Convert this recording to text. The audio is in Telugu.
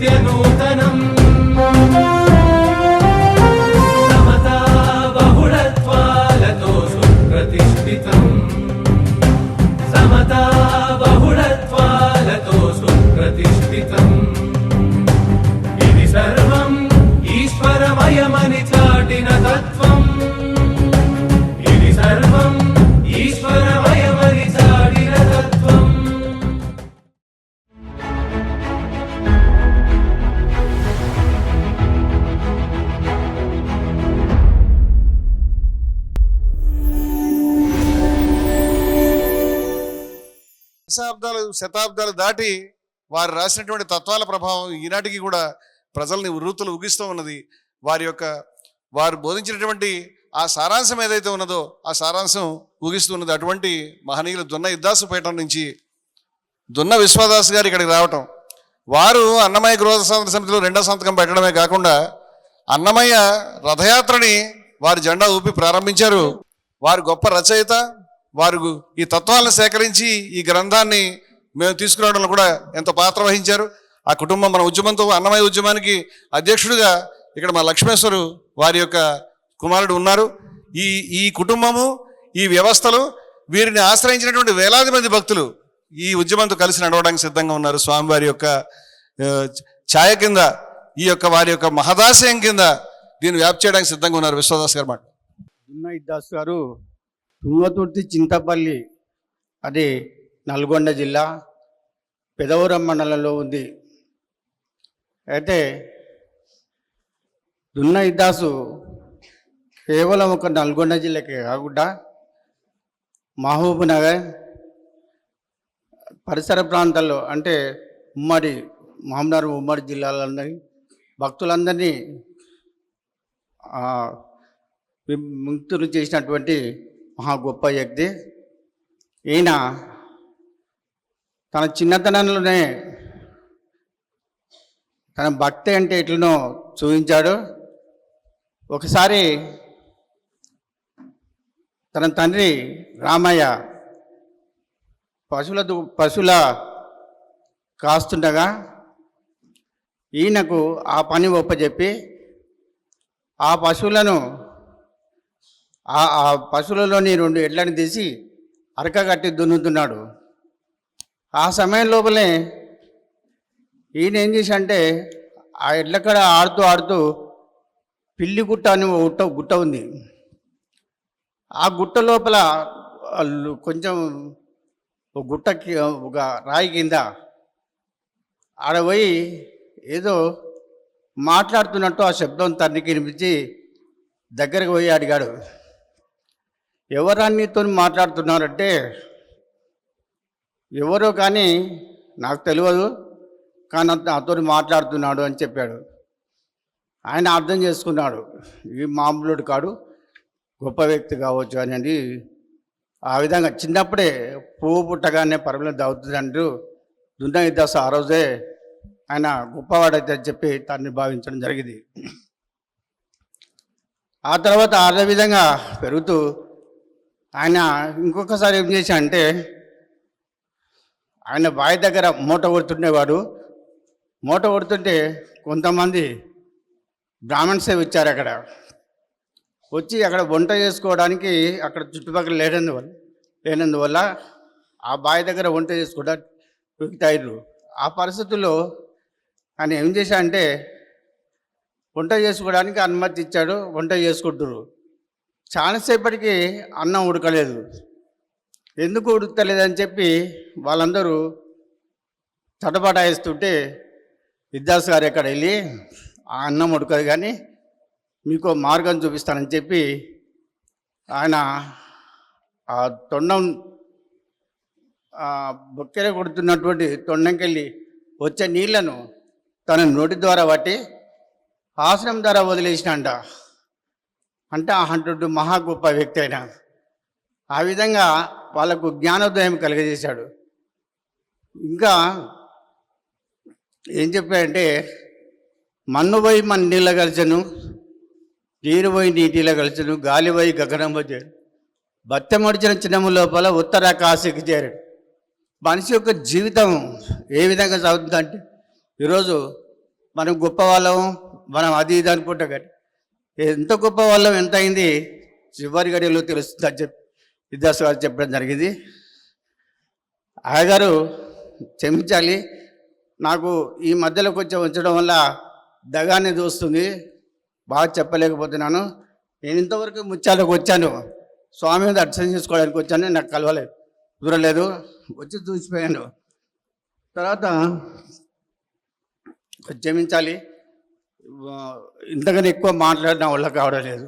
नित्यनूतनम् समता बहुलत्वालतो सुप्रतिष्ठितम् समता बहुलत्वालतो सुप्रतिष्ठितम् దశాబ్దాలు శతాబ్దాలు దాటి వారు రాసినటువంటి తత్వాల ప్రభావం ఈనాటికి కూడా ప్రజల్ని వృత్తులు ఉగిస్తూ ఉన్నది. వారి యొక్క వారు బోధించినటువంటి ఆ సారాంశం ఏదైతే ఉన్నదో ఆ సారాంశం ఊగిస్తూ ఉన్నది. అటువంటి మహనీయులు దున్న ఇద్దాసుపేట నుంచి దున్న విశ్వదాస్ గారు ఇక్కడికి రావటం. వారు అన్నమయ్య గృహ స్వాతంత్ర సమితిలో రెండో సంతకం పెట్టడమే కాకుండా అన్నమయ్య రథయాత్రని వారి జెండా ఊపి ప్రారంభించారు. వారు గొప్ప రచయిత వారు ఈ తత్వాలను సేకరించి ఈ గ్రంథాన్ని మేము తీసుకురావడంలో కూడా ఎంత పాత్ర వహించారు. ఆ కుటుంబం మన ఉద్యమంతో అన్నమయ్య ఉద్యమానికి అధ్యక్షుడిగా ఇక్కడ మా లక్ష్మేశ్వరు వారి యొక్క కుమారుడు ఉన్నారు. ఈ ఈ కుటుంబము ఈ వ్యవస్థలు వీరిని ఆశ్రయించినటువంటి వేలాది మంది భక్తులు ఈ ఉద్యమంతో కలిసి నడవడానికి సిద్ధంగా ఉన్నారు. స్వామివారి యొక్క ఛాయ కింద ఈ యొక్క వారి యొక్క మహదాశయం కింద దీన్ని వ్యాప్తి చేయడానికి సిద్ధంగా ఉన్నారు విశ్వదాస్ గారు మాట దాస్ గారు తుంగతుర్తి చింతపల్లి అది నల్గొండ జిల్లా పెదవరం మండలంలో ఉంది. అయితే దున్న కేవలం ఒక నల్గొండ జిల్లాకే కాకుండా మహబూబ్ నగర్ పరిసర ప్రాంతాల్లో అంటే ఉమ్మడి మహబూబ్నగర్ ఉమ్మడి జిల్లాలందరి భక్తులందరినీ ముక్తులు విముక్తులు చేసినటువంటి మహా గొప్ప వ్యక్తి. ఈయన తన చిన్నతనంలోనే తన భక్తి అంటే ఎట్లనో చూపించాడు. ఒకసారి తన తండ్రి రామయ్య పశువుల దు- పశువుల కాస్తుండగా ఈయనకు ఆ పని ఒప్పజెప్పి ఆ పశువులను ఆ ఆ పశువులలోని రెండు ఎడ్లను తీసి అరక కట్టి దున్నుతున్నాడు. ఆ సమయం లోపలే ఈయన ఏం చేసి అంటే ఆ ఎడ్ల కడ ఆడుతూ ఆడుతూ పిల్లి గుట్ట అని గుట్ట గుట్ట ఉంది. ఆ గుట్ట లోపల కొంచెం ఒక గుట్టకి ఒక రాయి కింద ఆడ పోయి ఏదో మాట్లాడుతున్నట్టు ఆ శబ్దం తనకి వినిపించి దగ్గరకు పోయి అడిగాడు. ఎవరా మాట్లాడుతున్నారంటే ఎవరో కానీ నాకు తెలియదు కానీ నాతో మాట్లాడుతున్నాడు అని చెప్పాడు. ఆయన అర్థం చేసుకున్నాడు. ఈ మామూలుడు కాడు గొప్ప వ్యక్తి కావచ్చు అనేది ఆ విధంగా చిన్నప్పుడే పువ్వు పుట్టగానే పరమలో దవుతుందంటూ దున్నయ్య దున్న దశ ఆ రోజే ఆయన గొప్పవాడైతే అని చెప్పి తనని భావించడం జరిగింది. ఆ తర్వాత అదే విధంగా పెరుగుతూ ఆయన ఇంకొకసారి ఏం చేశా అంటే ఆయన బావి దగ్గర మూట కొడుతుండేవాడు. మూట కొడుతుంటే కొంతమంది బ్రాహ్మణ్సే వచ్చారు అక్కడ. వచ్చి అక్కడ వంట చేసుకోవడానికి అక్కడ చుట్టుపక్కల లేనందువల్ల లేనందువల్ల ఆ బావి దగ్గర వంట చేసుకోవడానికి దొరుకుతాయిరు ఆ పరిస్థితుల్లో ఆయన ఏం చేశా అంటే వంట చేసుకోవడానికి అనుమతి ఇచ్చాడు వంట చేసుకుంటారు చాలాసేపటికి అన్నం ఉడకలేదు. ఎందుకు ఉడకలేదని చెప్పి వాళ్ళందరూ తటపటాయిస్తుంటే విద్యాస్ గారు ఎక్కడ వెళ్ళి ఆ అన్నం ఉడకదు కానీ మీకు మార్గం చూపిస్తానని చెప్పి ఆయన ఆ తొండం ఆ బొక్కెర కొడుతున్నటువంటి తొండంకెళ్ళి వచ్చే నీళ్ళను తన నోటి ద్వారా పట్టి ఆశ్రమం ద్వారా వదిలేసినంట. అంటే ఆ హండ్రెడ్ మహా గొప్ప వ్యక్తి అయిన ఆ విధంగా వాళ్ళకు జ్ఞానోదయం కలిగజేశాడు. ఇంకా ఏం చెప్పాడంటే మన్ను మన నీళ్ళ గలచను నీరు పోయి నీటిలో గలచను గాలి పోయి గగనం చేరు బత్తెమడిచిన చిన్నము లోపల ఉత్తర కాశీకి చేరాడు. మనిషి యొక్క జీవితం ఏ విధంగా సాగుతుందంటే ఈరోజు మనం గొప్ప వాళ్ళం మనం అది ఇది అనుకుంటాం కానీ ఎంత గొప్ప వాళ్ళం ఎంత అయింది? చివరి గడియలో తెలుస్తుంది అని చెప్పి విద్యాసాగర్ గారు చెప్పడం జరిగింది. ఆయగారు క్షమించాలి నాకు ఈ మధ్యలో కొంచెం ఉంచడం వల్ల దగాన్ని చూస్తుంది బాగా చెప్పలేకపోతున్నాను. నేను ఇంతవరకు ముత్యాలకు వచ్చాను స్వామిని దర్శనం చేసుకోవడానికి వచ్చాను నాకు కలవలేదు కుదరలేదు వచ్చి చూసిపోయాను. తర్వాత క్షమించాలి ఇంతకన్నా ఎక్కువ మాట్లాడిన వల్ల కావడం లేదు.